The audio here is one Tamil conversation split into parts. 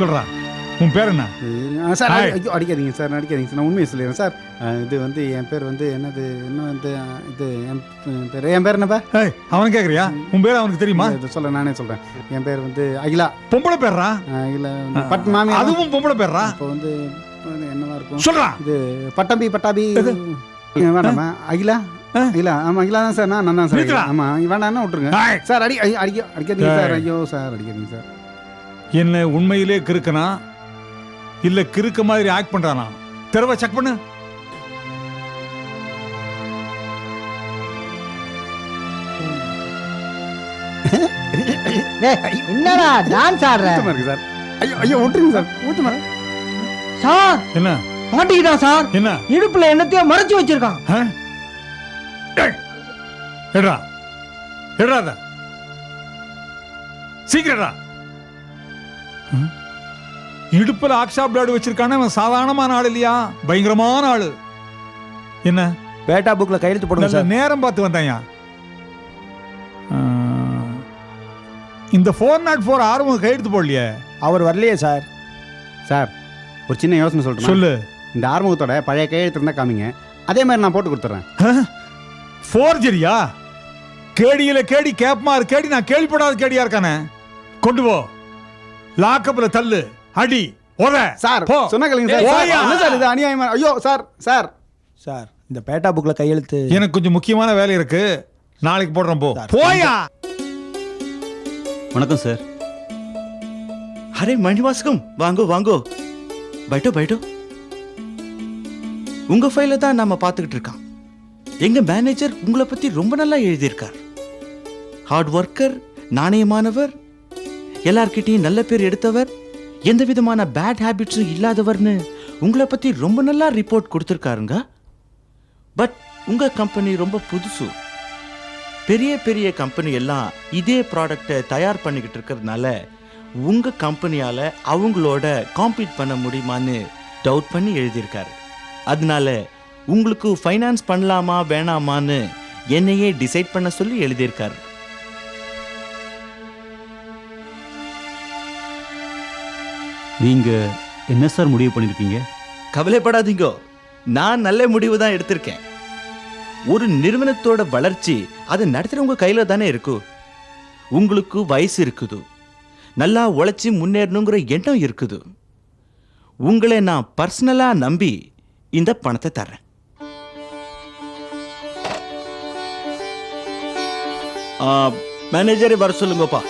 சொல்றா. உன் பேர் என்ன? சார். ஐயோ அடிக்காதீங்க சார் அடிக்காதீங்க சார். நான் உண்மையை சொல்லிடுறேன் சார். இது வந்து என் பேர் வந்து என்னது என்ன வந்து இது என் பேர் என் பேர் என்னப்பா? ஏய் அவன் கேக்குறியா? உன் பேர் அவனுக்கு தெரியுமா? இது சொல்ல நானே சொல்கிறேன் என் பேர் வந்து அகிலா. பொம்பளை பேர்றா அகிலா பட் மாமி அதுவும் பொம்பளை பேர்றா இப்போ வந்து என்னவா இருக்கும்? சொல்றா. இது பட்டாம்பி பட்டாபி. வேண்டாமா அகிலா? ஆ? அகிலா. ஆமாம் அகிலா தான் சார். நான் நான் தான் சார். ஆமாம் வேண்டாம்னா விட்டுருங்க. சார் அடி அடிக்க அடிக்காதீங்க சார். ஐயோ சார் அடிக்காதீங்க சார். என்ன உண்மையிலே கிறுக்கனா? இல்ல கிறுக்க மாதிரி ஆக்ட் பண்றானா? தெருவை செக் பண்ணு. என்னடா டான்ஸ் ஆடுற? இருக்கு சார். ஐயோ ஐயோ விட்டுருங்க சார். ஊத்தமா. சார் என்ன? மாட்டிக்கிட்டான் சார்? என்ன? இடுப்புல என்னத்தையோ மறைச்சு வச்சிருக்கான். ஆ? ஏய், எடுடா இடுப்புல ஆக்ஷா பிளாடு வச்சிருக்கானே அவன் சாதாரணமான ஆள் இல்லையா? பயங்கரமான ஆளு. என்ன? பேட்டா புக்ல கையெழுத்து போடுங்க சார். நேரம் பார்த்து வந்தாயா இந்த ஃபோர் நாட் ஃபோர் ஆர்வம் கையெழுத்து போடலையே? அவர் வரலையே சார். சார் ஒரு சின்ன யோசனை சொல்லிட்டு சொல்லு. இந்த ஆறுமுகத்தோட பழைய கையெழுத்து இருந்தால் காமிங்க. அதே மாதிரி நான் போட்டு கொடுத்துட்றேன். ஃபோர்ஜரியா கேடியில கேடி கேப்மார் கேடி நான் கேள்விப்படாத கேடியா இருக்கானே? கொண்டு போ. லாக்கப்ல தள்ளு அடி உத சார் போ. சொன்ன கேளுங்க சார். என்ன சார் இது? அநியாயமா? ஐயோ சார் சார். சார் இந்த பேட்டா புக்ல கையெழுத்து. எனக்கு கொஞ்சம் முக்கியமான வேலை இருக்கு. நாளைக்கு போடுறேன் போ. போயா. வணக்கம் சார். அரே மணிவாசகம். வாங்கோ வாங்கோ. பைட்டோ பைட்டோ. உங்க ஃபைல தான் நாம பார்த்துக்கிட்டு இருக்கோம். எங்க மேனேஜர் உங்களை பத்தி ரொம்ப நல்லா எழுதியிருக்கார். ஹார்ட் ஒர்க்கர் நாணயமானவர் எல்லார்கிட்டையும் நல்ல பேர் எடுத்தவர்? எந்த விதமான பேட் ஹேபிட்ஸும் இல்லாதவர்னு உங்களை பற்றி ரொம்ப நல்லா ரிப்போர்ட் கொடுத்துருக்காருங்க. பட் உங்கள் கம்பெனி ரொம்ப புதுசு. பெரிய பெரிய கம்பெனி எல்லாம் இதே ப்ராடக்ட்டை தயார் பண்ணிக்கிட்டு இருக்கிறதுனால உங்கள் கம்பெனியால் அவங்களோட காம்பீட் பண்ண முடியுமான்னு டவுட் பண்ணி எழுதியிருக்காரு. அதனால உங்களுக்கு ஃபைனான்ஸ் பண்ணலாமா வேணாமான்னு என்னையே டிசைட் பண்ண சொல்லி எழுதியிருக்காரு. நீங்க என்ன சார் முடிவு பண்ணிருக்கீங்க? கவலைப்படாதீங்க. நான் நல்ல முடிவு தான் எடுத்திருக்கேன். ஒரு நிறுவனத்தோட வளர்ச்சி அதை நடத்துறவங்க கையில தானே இருக்கு. உங்களுக்கு வயசு இருக்குது. நல்லா உழைச்சி முன்னேறணுங்கிற எண்ணம் இருக்குது. உங்களை நான் பர்சனலா நம்பி இந்த பணத்தை தரேன் மேனேஜரை வர சொல்லுங்கப்பா.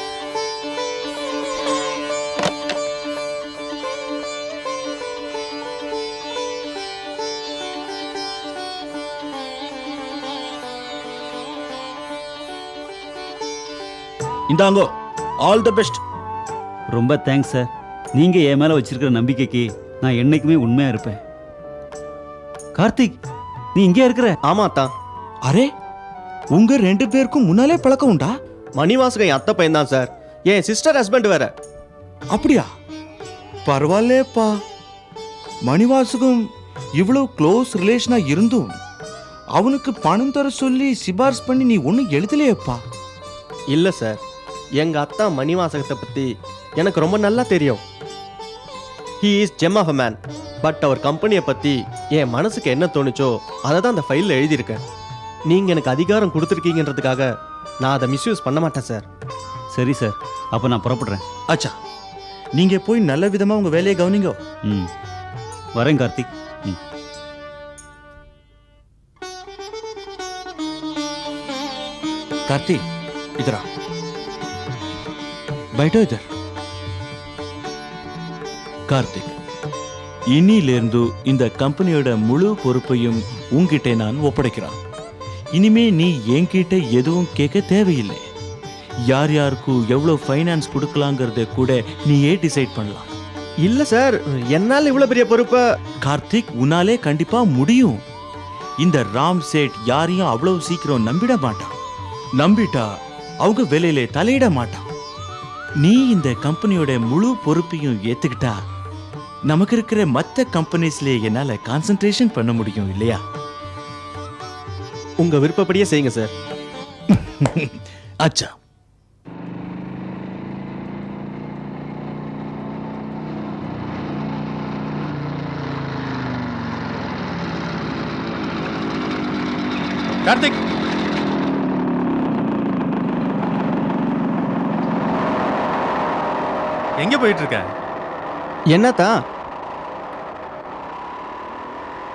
இந்தாங்கோ ஆல் தி பெஸ்ட் ரொம்ப தேங்க்ஸ் சார் நீங்க என் மேல வச்சிருக்கிற நம்பிக்கைக்கு நான் என்னைக்குமே உண்மையா இருப்பேன். கார்த்திக் நீ இங்கே இருக்கிற? ஆமா தான் அரே உங்க ரெண்டு பேருக்கும் முன்னாலே பழக்கம் உண்டா? மணிவாசகம் என் அத்தை பையன் தான் சார் என் சிஸ்டர் ஹஸ்பண்ட் வேற. அப்படியா? பரவாயில்லேப்பா மணிவாசகம் இவ்வளவு க்ளோஸ் ரிலேஷனா இருந்தும் அவனுக்கு பணம் தர சொல்லி சிபாரிசு பண்ணி நீ ஒன்றும் எழுதலையேப்பா? இல்ல சார் எங்கள் அத்தா மணிவாசகத்தை பற்றி எனக்கு ரொம்ப நல்லா தெரியும். He is gem of a man but அவர் கம்பெனியை பற்றி என் மனசுக்கு என்ன தோணுச்சோ அதை தான் அந்த ஃபைலில் எழுதியிருக்கேன். நீங்கள் எனக்கு அதிகாரம் கொடுத்துருக்கீங்கன்றதுக்காக நான் அதை மிஸ்யூஸ் பண்ண மாட்டேன் சார் சரி சார் அப்போ நான் புறப்படுறேன். ஆச்சா நீங்கள் போய் நல்ல விதமாக உங்கள் வேலையை கவனிங்க. ம். வரேன் கார்த்திக். ம். கார்த்திக் இதுரா? బయట జరు கார்த்திக் இன்னிலிருந்து இந்த கம்பெனியோட முழு பொறுப்பையும் உங்ககிட்ட நான் ஒப்படைக்கிறேன். இனிமே நீ என்கிட்ட எதுவும் கேட்க தேவையில்லை. யார் யாருக்கும் எவ்வளோ ஃபைனான்ஸ் கொடுக்கலாங்கிறத கூட நீயே டிசைட் பண்ணலாம். இல்லை சார் என்னால் இவ்வளோ பெரிய பொறுப்பை கார்த்திக் உன்னாலே கண்டிப்பாக முடியும். இந்த ராம் சேட் யாரையும் அவ்வளோ சீக்கிரம் நம்பிட மாட்டான். நம்பிட்டா அவங்க வேலையில தலையிட மாட்டான். நீ இந்த கம்பெனியோட முழு பொறுப்பையும் ஏத்துக்கிட்டா நமக்கு இருக்கிற மற்ற கம்பெனிஸ்லேயே என்னால கான்சென்ட்ரேஷன் பண்ண முடியும் இல்லையா? உங்க விருப்பப்படியே செய்யுங்க சார். அச்சா. கார்த்திக்! எங்க போயிட்டு இருக்க என்னத்தா?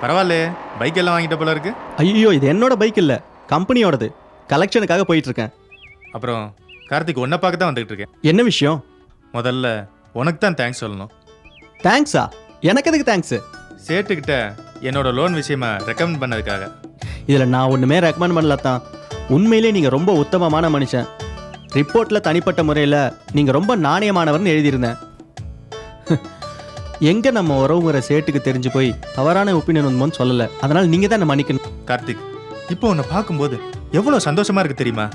பரவாயில்ல பைக் எல்லாம் வாங்கிட்ட போல இருக்கு. ஐயோ இது என்னோட பைக் இல்லை கம்பெனியோடது கலெக்ஷனுக்காக போயிட்டு இருக்கேன் அப்புறம் கார்த்திக் உன்னை பார்க்க தான் வந்துகிட்டு இருக்கேன். என்ன விஷயம்? முதல்ல உனக்கு தான் தேங்க்ஸ் சொல்லணும். தேங்க்ஸா எனக்கு எதுக்கு தேங்க்ஸ் சேட்டுக்கிட்ட என்னோட லோன் விஷயமா ரெக்கமெண்ட் பண்ணதுக்காக. இதில் நான் ஒன்றுமே ரெக்கமெண்ட் பண்ணல தான் உண்மையிலே நீங்கள் ரொம்ப உத்தமமான மனுஷன். ரிப்போர்ட்டில் தனிப்பட்ட முறையில் நீங்கள் ரொம்ப நாணயமானவர்னு எழுதியிருந்தேன். எங்கே நம்ம உறவுங்கிற சேட்டுக்கு தெரிஞ்சு போய் தவறான ஒப்பீனியன் வந்தோன்னு சொல்லலை. அதனால் நீங்கள் தான் மன்னிக்கணும். கார்த்திக் இப்போ உன்னை பார்க்கும்போது எவ்வளோ சந்தோஷமா இருக்கு தெரியுமா?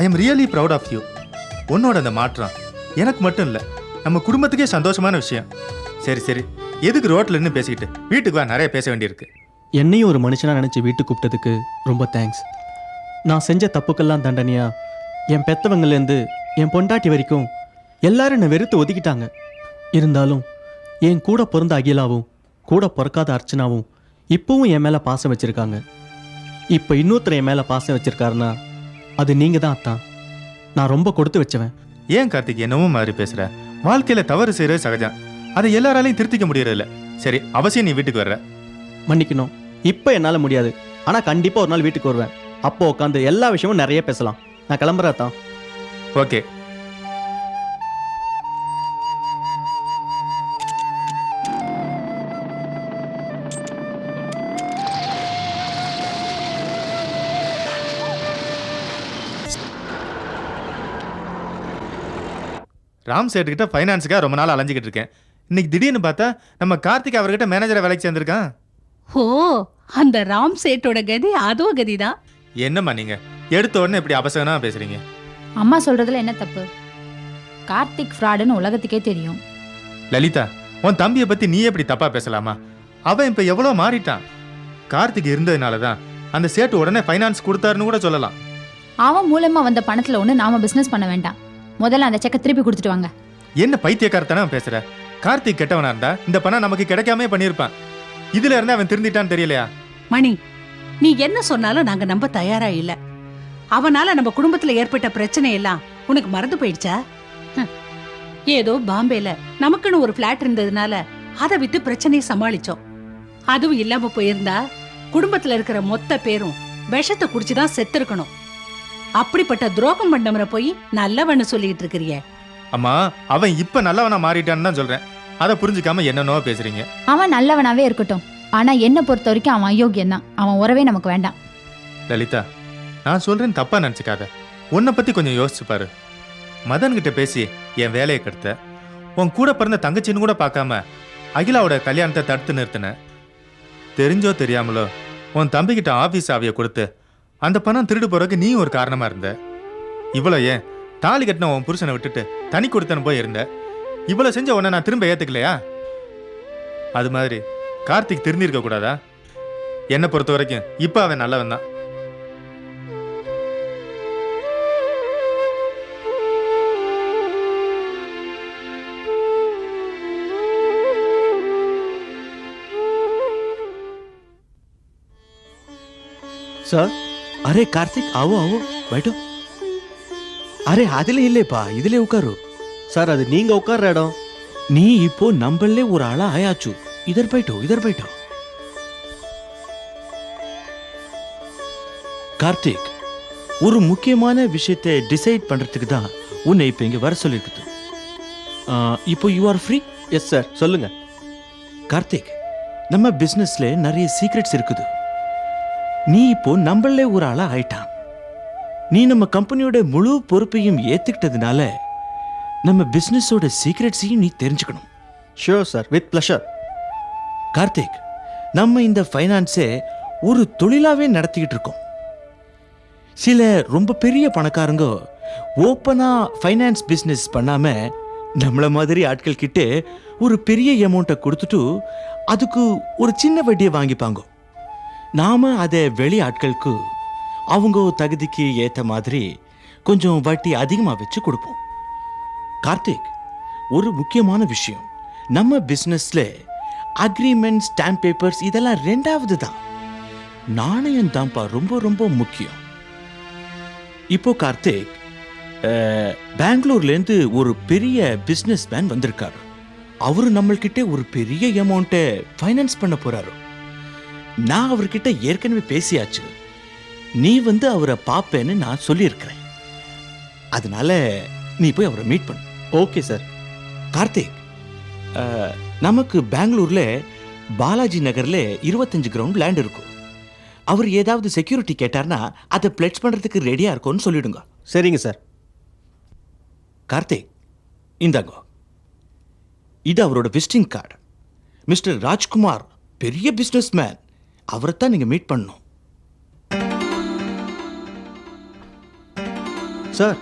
I am really proud of you உன்னோட அந்த மாற்றம் எனக்கு மட்டும் இல்லை நம்ம குடும்பத்துக்கே சந்தோஷமான விஷயம். சரி சரி. எதுக்கு ரோட்ல நின்று பேசிக்கிட்டு? வீட்டுக்கு வா நிறைய பேச வேண்டியிருக்கு. என்னையும் ஒரு மனுஷனாக நினச்சி வீட்டுக்கு கூப்பிட்டதுக்கு ரொம்ப தேங்க்ஸ் நான் செஞ்ச தப்புக்கெல்லாம் தண்டனையா என் பெத்தவங்கலேருந்து என் பொண்டாட்டி வரைக்கும் எல்லாரும் என்னை வெறுத்து ஒதுக்கிட்டாங்க. இருந்தாலும் என் கூட பிறந்த அகிலாவும் கூட பிறக்காத அர்ச்சனாவும் இப்போவும் என் மேலே பாசம் வச்சிருக்காங்க. இப்போ இன்னொருத்தர் என் மேலே பாசம் வச்சிருக்காருன்னா அது நீங்கள் தான் அத்தான் நான் ரொம்ப கொடுத்து வச்சவன். ஏன் கார்த்திக் என்னவோ மாதிரி பேசுற? வாழ்க்கையில தவறு செய்யறது சகஜம். அதை எல்லாராலையும் திருத்திக்க முடியறதில்ல. சரி அவசியம் நீ வீட்டுக்கு வர்ற. மன்னிக்கணும். இப்போ என்னால் முடியாது. ஆனால் கண்டிப்பாக ஒரு நாள் வீட்டுக்கு வருவேன். அப்போ உட்காந்து எல்லா விஷயமும் நிறைய பேசலாம். நான் கிளம்புறேன் தான் ஓகே. ராம் சேட்டு கிட்ட ஃபைனான்ஸுக்காக ரொம்ப நாள் அலைஞ்சிக்கிட்டு இருக்கேன். இன்னைக்கு திடீர்னு பார்த்தா நம்ம கார்த்திக் அவர்கிட்ட மேனேஜரை வேலைக்கு சேர்ந்திருக்கான். ஓ அந்த ராம் சேட்டோட கதி அதோ கதிதான்? என்னம்மா நீங்க? எடுத்த உடனே இப்படி அபசகனா பேசுறீங்க? அம்மா சொல்றதுல என்ன தப்பு? கார்த்திக் ஃப்ராடுன்னு உலகத்துக்கே தெரியும். லலிதா உன் தம்பியை பத்தி நீ எப்படி தப்பா பேசலாமா? அவன் இப்ப எவ்வளவு மாறிட்டான்? கார்த்திக் இருந்ததுனால தான் அந்த சேட்டு உடனே ஃபைனான்ஸ் கொடுத்தாருன்னு கூட சொல்லலாம். அவன் மூலமா வந்த பணத்துல ஒண்ணு நாம பிசினஸ் பண்ண வேண்டாம். முதல்ல அந்த செக்கை திருப்பி கொடுத்துட்டு வாங்க. என்ன பைத்தியக்காரத்தானே பேசுற? கார்த்திக் கெட்டவனா இருந்தா இந்த பணம் நமக்கு கிடைக்காம பண்ணியிருப்பான். இதுல இருந்து அவன் திருந்திட்டான்னு தெரியலையா? மணி நீ என்ன சொன்னாலும் நாங்க நம்ப தயாரா இல்ல. அவனால நம்ம குடும்பத்துல ஏற்பட்ட பிரச்சனை எல்லாம் உனக்கு மறந்து போயிடுச்சா. ஏதோ பாம்பேல நமக்குன்னு ஒரு பிளாட் இருந்ததுனால அதை வித்து பிரச்சனையை சமாளிச்சோம். அதுவும் இல்லாம போயிருந்தா குடும்பத்துல இருக்கிற மொத்த பேரும் விஷத்தை குடிச்சுதான் செத்து இருக்கணும் அப்படிப்பட்ட துரோகம் பண்ணவரை போய் நல்லவன்னு சொல்லிட்டு இருக்கிறியே. அம்மா அவன் இப்ப நல்லவனா மாறிட்டான்னு தான் சொல்றேன். அதை புரிஞ்சுக்காம என்னென்னவோ பேசுறீங்க. அவன் நல்லவனாவே இருக்கட்டும். ஆனா என்ன பொறுத்த வரைக்கும் அவன் அயோக்கியம் தான் அவன் உறவே நமக்கு வேண்டாம். லலிதா நான் சொல்றேன் தப்பா நினச்சிக்காத. உன்னை பத்தி கொஞ்சம் யோசிச்சு பாரு. மதன் கிட்ட பேசி என் வேலையை கெடுத்த. உன் கூட பிறந்த தங்கச்சின்னு கூட பார்க்காம அகிலாவோட கல்யாணத்தை தடுத்து நிறுத்தின. தெரிஞ்சோ தெரியாமலோ உன் தம்பிக்கிட்ட ஆஃபீஸ் ஆவியை கொடுத்து அந்த பணம் திருடு போறதுக்கு நீ ஒரு காரணமா இருந்த. இவ்வளோ ஏன்? தாலி கட்டின உன் புருஷனை விட்டுட்டு தனி கொடுத்தனு போய் இருந்த. இவ்வளோ செஞ்ச உன்னை நான் திரும்ப ஏத்துக்கலையா? அது மாதிரி கார்த்திக் திருந்திருக்க கூடாதா? என்னை பொறுத்த வரைக்கும் இப்போ அவன் நல்லவன் தான் சார் அரே కార్తిక్ આવો આવો બેઠો அரே அதுல இல்லப்பா இதுல உட்காரு சார் அது நீங்க உட்கார்ற இடம் நீ இப்போ நம்மளே ஒரு ஆளா ஆயாச்சு இதர் போயிட்டோ இதர் போயிட்டோ கார்த்திக் ஒரு முக்கியமான விஷயத்தை டிசைட் பண்றதுக்கு தான் உன்னை இப்போ இங்கே வர சொல்லியிருக்குது இப்போ you are free yes sir சொல்லுங்க கார்த்திக் நம்ம பிசினஸ்ல நிறைய சீக்ரெட்ஸ் இருக்குது நீ இப்போ நம்மளே ஒரு ஆளா ஆயிட்டான். நீ நம்ம கம்பெனியோட முழு பொறுப்பையும் ஏத்துக்கிட்டதுனால நம்ம பிசினஸோட சீக்ரெட்ஸையும் நீ தெரிஞ்சுக்கணும். Sure sir with pleasure Karthik நம்ம இந்த ஃபைனான்ஸை ஒரு தொழிலாவே நடத்திக்கிட்டு இருக்கோம். சில ரொம்ப பெரிய பணக்காரங்க ஓப்பனா ஃபைனான்ஸ் பிஸ்னஸ் பண்ணாம நம்மள மாதிரி ஆட்கள் கிட்ட ஒரு பெரிய அமௌண்ட்டை கொடுத்துட்டு அதுக்கு ஒரு சின்ன வட்டியை வாங்கிப்பாங்க. நாம் அதை வெளி ஆட்களுக்கு அவங்க தகுதிக்கு ஏற்ற மாதிரி கொஞ்சம் வட்டி அதிகமாக வச்சு கொடுப்போம். கார்த்திக் ஒரு முக்கியமான விஷயம். நம்ம பிஸ்னஸில் அக்ரிமெண்ட் ஸ்டாம்ப் பேப்பர்ஸ் இதெல்லாம் ரெண்டாவது தான். நாணயம் தான்ப்பா ரொம்ப ரொம்ப முக்கியம். இப்போ கார்த்திக் பெங்களூர்லேருந்து ஒரு பெரிய பிஸ்னஸ் மேன் வந்திருக்காரு. அவரு நம்மள்கிட்ட ஒரு பெரிய அமௌண்ட்டை ஃபைனான்ஸ் பண்ண போகிறாரு நான் அவர்கிட்ட ஏற்கனவே பேசியாச்சு. நீ வந்து அவரை பார்ப்பேன்னு நான் சொல்லியிருக்கிறேன். அதனால நீ போய் அவரை மீட் பண்ணு. Okay sir. கார்த்திக் நமக்கு பெங்களூர்ல பாலாஜி நகர்ல இருபத்தஞ்சு கிரவுண்ட் லேண்ட் இருக்கும். அவர் ஏதாவது செக்யூரிட்டி கேட்டார்னா அதை பிளட்ஸ் பண்றதுக்கு ரெடியா இருக்கும்னு சொல்லிடுங்க. சரிங்க சார். கார்த்திக் இந்தாங்க. இது அவரோட விசிட்டிங் கார்டு மிஸ்டர் ராஜ்குமார் பெரிய பிஸ்னஸ் மேன் அவரை தான் நீங்க மீட் பண்ணணும். சார்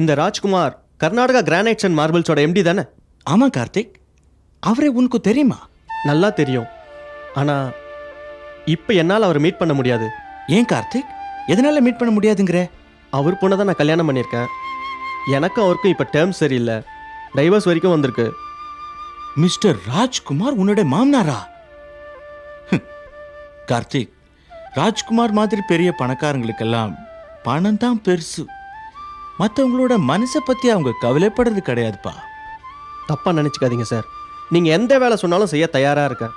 இந்த ராஜ்குமார் கர்நாடகா கிரானைட்ஸ் அண்ட் மார்பிள்ஸோட எம்டி தானே? ஆமா கார்த்திக். அவரே உனக்கு தெரியுமா? நல்லா தெரியும். ஆனால் இப்போ என்னால் அவரை மீட் பண்ண முடியாது. ஏன் கார்த்திக்? எதனால மீட் பண்ண முடியாதுங்கிற? அவர் பொண்ணை தான் நான் கல்யாணம் பண்ணியிருக்கேன். எனக்கும் அவருக்கும் இப்போ டேர்ம்ஸ் சரியில்லை. டைவர்ஸ் வரைக்கும் வந்திருக்கு. மிஸ்டர் ராஜ்குமார் உன்னோட மாமனாரா. கார்த்திக் ராஜ்குமார் மாதிரி பெரிய பணக்காரங்களுக்கெல்லாம் பணம் தான் பெருசு. மற்றவங்களோட மனசை பத்தி அவங்க கவலைப்படுறது கிடையாதுப்பா. தப்பாக நினச்சிக்காதீங்க சார். நீங்கள் எந்த வேலை சொன்னாலும் செய்ய தயாராக இருக்கேன்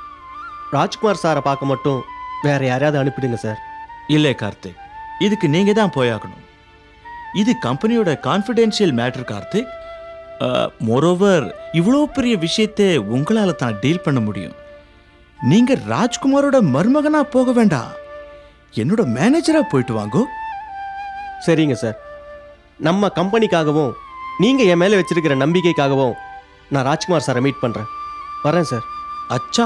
ராஜ்குமார் சாரை பார்க்க மட்டும் வேற யாரையாவது அனுப்பிடுங்க சார். இல்லை கார்த்திக் இதுக்கு நீங்க தான் போயாகணும். இது கம்பெனியோட கான்ஃபிடென்ஷியல் மேட்டர் கார்த்திக். மோரோவர் இவ்வளோ பெரிய விஷயத்தை உங்களால தான் டீல் பண்ண முடியும். நீங்க ராஜ்குமாரோட மருமகனா போக வேண்டாம் என்னோட மேனேஜரா போயிட்டு வாங்கோ. சரிங்க சார் நம்ம கம்பெனிக்காகவும் நீங்கள் என் மேலே வச்சிருக்கிற நம்பிக்கைக்காகவும் நான் ராஜ்குமார் சாரை மீட் பண்ணுறேன் வரேன் சார் அச்சா.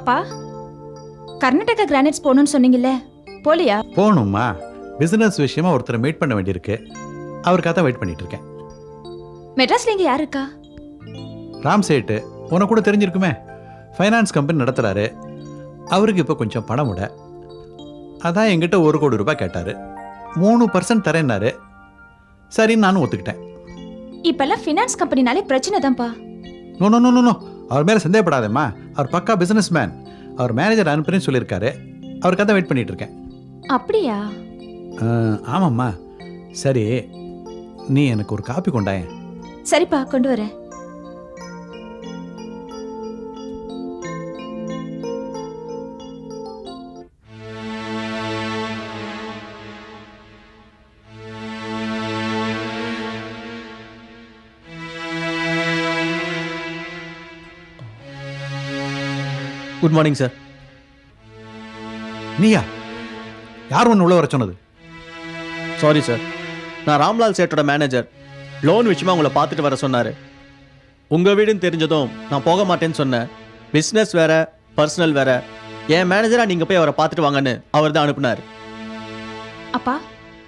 அப்பா கர்நாடகா கிரானைட்ஸ் போகணும்னு சொன்னீங்கல்ல? போலியா? போகணும்மா பிஸ்னஸ் விஷயமா ஒருத்தரை மீட் பண்ண வேண்டியிருக்கு. அவருக்காக தான் வெயிட் பண்ணிட்டு இருக்கேன். மெட்ராஸ்ல இங்க யாரு இருக்கா? ராம் சேட்டு உனக்கு கூட தெரிஞ்சிருக்குமே. ஃபைனான்ஸ் கம்பெனி நடத்துகிறாரு அவருக்கு இப்போ கொஞ்சம் பணம் விட. அதான் என்கிட்ட ஒரு கோடி ரூபாய் கேட்டார். மூணு பர்சன்ட் தரேன்னாரு. சரின்னு நானும் ஒத்துக்கிட்டேன். இப்பெல்லாம் ஃபினான்ஸ் கம்பெனினாலே பிரச்சனை தான்ப்பா. No no no no no அவர் மேலே சந்தேகப்படாதேம்மா. அவர் பக்கா பிஸ்னஸ் மேன் அவர் மேனேஜர் அனுப்புறேன்னு சொல்லியிருக்காரு. அவருக்காக தான் வெயிட் பண்ணிட்டு இருக்கேன். அப்படியா? ஆ, ஆமாம்மா. சரி நீ எனக்கு ஒரு காப்பி கொண்டாயேன். சரிப்பா கொண்டு வரேன் குட் மார்னிங் சார் நீயா? யார் ஒன்று உள்ள வர சொன்னது? சாரி சார் நான் ராம்லால் சேட்டோட மேனேஜர் லோன் விஷயமா உங்களை பார்த்துட்டு வர சொன்னார். உங்கள் வீடுன்னு தெரிஞ்சதும் நான் போக மாட்டேன்னு சொன்னேன். பிஸ்னஸ் வேற பர்சனல் வேற. என் மேனேஜராக நீங்கள் போய் அவரை பார்த்துட்டு வாங்கன்னு அவர் தான் அனுப்புனார். அப்பா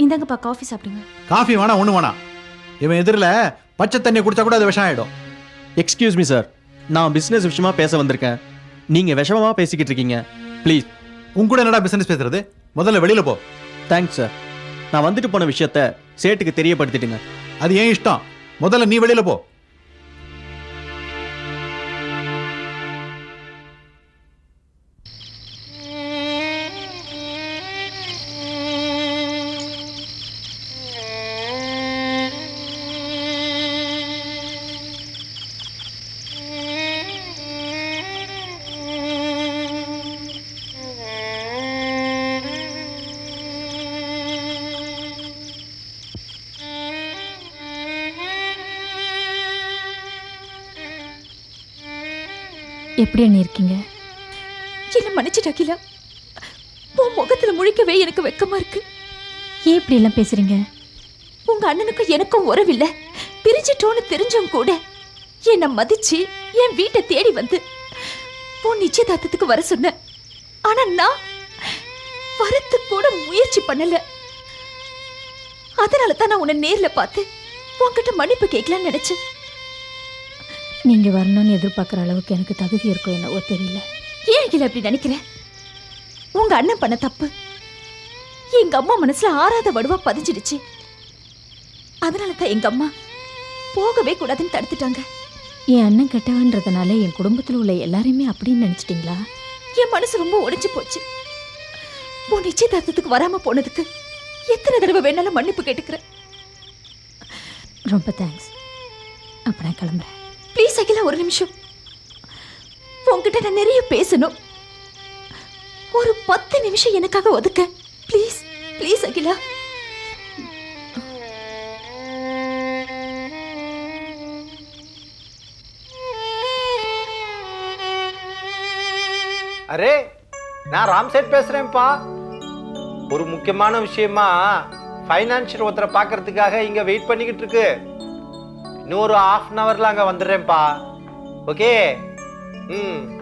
இந்தாங்கப்பா காஃபி சாப்பிடுங்க. காஃபி வேணாம் ஒன்று வேணாம். இவன் எதிரில் பச்சை தண்ணி குடிச்சா கூட அது விஷம் ஆகிடும் எக்ஸ்கியூஸ் மீ சார் நான் பிஸ்னஸ் விஷயமா பேச வந்திருக்கேன். நீங்கள் விஷமமாக பேசிக்கிட்டு இருக்கீங்க. ப்ளீஸ் உன் கூட என்னடா பிசினஸ் பேசுறது? முதல்ல வெளியில போ. தேங்க்ஸ் சார் நான் வந்துட்டு போன விஷயத்த சேட்டுக்கு தெரியப்படுத்திட்டுங்க. அது ஏன் இஷ்டம்? முதல்ல நீ வெளியில போ. எப்படி அண்ணி இருக்கீங்க? என்ன மன்னிச்சிட்டு அகிலா. உன் முகத்துல முழிக்கவே எனக்கு வெக்கமா இருக்கு. ஏன் இப்படி எல்லாம் பேசுறீங்க? உங்க அண்ணனுக்கும் எனக்கும் உறவில்லை. பிரிஞ்சிட்டோன்னு தெரிஞ்சும் கூட என்னை மதிச்சு என் வீட்டை தேடி வந்து உன் நிச்சயதார்த்தத்துக்கு வர சொன்ன. ஆனா நான் வரத்து கூட முயற்சி பண்ணல. அதனால தான் நான் உன்னை நேர்ல பார்த்து உன்கிட்ட மன்னிப்பு கேட்கலாம்னு நினைச்சேன். நீங்க வரணும்னு எதிர்பார்க்குற அளவுக்கு எனக்கு தகுதி இருக்கோ என்னவோ தெரியல. ஏன் அகிலா அப்படி நினைக்கிறேன் உங்க அண்ணன் பண்ண தப்பு. எங்க அம்மா மனசுல ஆறாத வடுவா பதிஞ்சிடுச்சு. அதனால தான் எங்க அம்மா போகவே கூடாதுன்னு தடுத்துட்டாங்க. என் அண்ணன் கெட்டவன்றதுனால என் குடும்பத்தில் உள்ள எல்லாரையுமே அப்படின்னு நினைச்சிட்டீங்களா? என் மனசு ரொம்ப உடைஞ்சு போச்சு. உன் நிச்சயதார்த்தத்துக்கு வராம போனதுக்கு எத்தனை தடவை வேணாலும் மன்னிப்பு கேட்டுக்கிறேன். ரொம்ப தேங்க்ஸ் அப்ப நான் கிளம்புறேன். ப்ளீஸ் அகிலா ஒரு நிமிஷம். உங்ககிட்ட நான் நிறைய பேசணும். ஒரு பத்து நிமிஷம் எனக்காக ஒதுக்க. Please please Akila. அரே நான் ராம்சேட் பேசுறேன்ப்பா. ஒரு முக்கியமான விஷயமா ஃபைனான்ஷியல் ஒருத்தரை பார்க்கறதுக்காக இங்க வெயிட் பண்ணிக்கிட்டு இருக்கு. இன்னும் ஒரு ஹாஃப் அன் ஹவர்ல அங்க வந்துடுறேன்ப்பா. ஓகே ம்.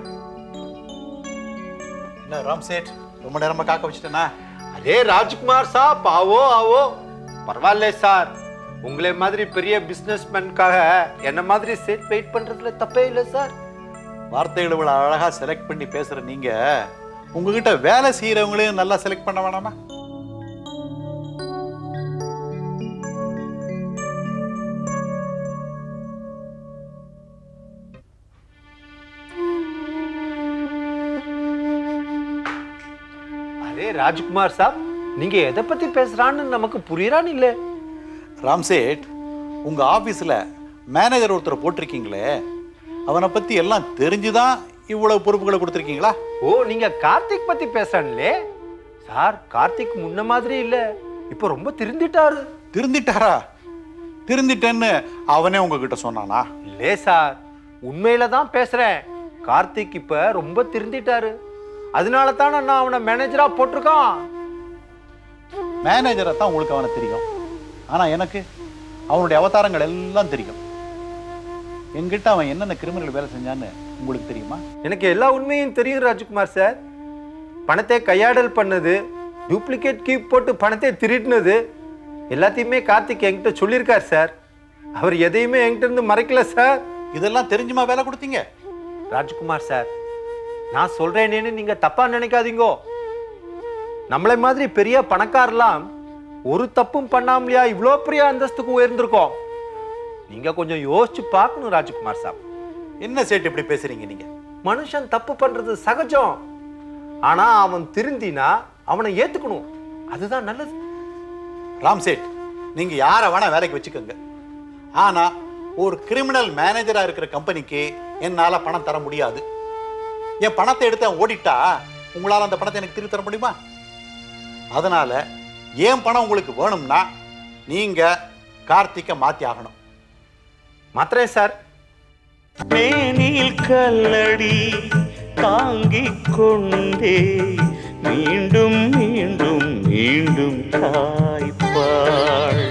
என்ன ராம் சேட் ரொம்ப நேரமா காக்க வச்சுட்டேனா? அரே ராஜ்குமார் சாப் ஆவோ ஆவோ. பரவாயில்ல சார். உங்களை மாதிரி பெரிய பிசினஸ்மேனுக்காக என்ன மாதிரி சேட் வெயிட் பண்றதுல தப்பே இல்லை சார். வார்த்தைகளை இவ்வளவு அழகா செலக்ட் பண்ணி பேசுற நீங்க உங்ககிட்ட வேலை செய்யறவங்களையும் நல்லா செலக்ட் பண்ண வேணாமா? ராஜ்குமார் சாப் நீங்க எதை பத்தி பேசுறான்னு நமக்கு புரியறான்னு இல்லை. ராம் சேட் உங்க ஆபீஸ்ல மேனேஜர் ஒருத்தரை போட்டிருக்கீங்களே அவனை பத்தி எல்லாம் தெரிஞ்சுதான் இவ்வளவு பொறுப்புகளை கொடுத்துருக்கீங்களா? ஓ நீங்க கார்த்திக் பத்தி பேசுறாங்களே சார் கார்த்திக் முன்ன மாதிரி இல்ல. இப்போ ரொம்ப திருந்திட்டாரு. திருந்திட்டாரா? திருந்திட்டேன்னு அவனே உங்ககிட்ட சொன்னானா? இல்லே சார் உண்மையில தான் பேசுறேன். கார்த்திக் இப்ப ரொம்ப திருந்திட்டாரு. அதனால தானே நான் அவனை மேனேஜரா போட்டிருக்கான். மேனேஜரை தான் உங்களுக்கு அவனை தெரியும். ஆனா எனக்கு அவனுடைய அவதாரங்கள் எல்லாம் தெரியும். என்கிட்ட அவன் என்னென்ன கிரிமினல் வேலை செஞ்சான்னு உங்களுக்கு தெரியுமா? எனக்கு எல்லா உண்மையும் தெரியும் ராஜ்குமார் சார். பணத்தை கையாடல் பண்ணது டூப்ளிகேட் கீப் போட்டு பணத்தை திருடினது எல்லாத்தையுமே கார்த்திக் என்கிட்ட சொல்லியிருக்கார் சார். அவர் எதையுமே என்கிட்ட இருந்து மறைக்கல சார். இதெல்லாம் தெரிஞ்சுமா வேலை கொடுத்தீங்க? ராஜ்குமார் சார் நான் சொல்றேனேன்னு நீங்க தப்பா நினைக்காதீங்கோ. நம்மளை மாதிரி பெரிய பணக்காரலாம் ஒரு தப்பும் பண்ணாமலையா இவ்வளோ பெரிய அந்தஸ்துக்கு உயர்ந்திருக்கோம். நீங்க கொஞ்சம் யோசிச்சு பார்க்கணும் ராஜ்குமார் சார் என்ன சேட்டு இப்படி பேசுறீங்க நீங்க? மனுஷன் தப்பு பண்றது சகஜம். ஆனா அவன் திருந்தினா அவனை ஏத்துக்கணும். அதுதான் நல்லது. ராம் சேட் நீங்க யாரை வேணா வேலைக்கு வச்சுக்கோங்க. ஆனா ஒரு கிரிமினல் மேனேஜரா இருக்கிற கம்பெனிக்கு என்னால பணம் தர முடியாது. என் பணத்தை எடுத்து ஓடிட்டா உங்களால அந்த பணத்தை எனக்கு திருப்பி தர முடியுமா? அதனால ஏன் பணம் உங்களுக்கு வேணும்னா நீங்க கார்த்திகை மாத்தி ஆகணும். மாத்திரே சார். மேனில் கல்லடி தாங்கிக் கொண்டே மீண்டும் மீண்டும் மீண்டும் தாய்ப்பாள்.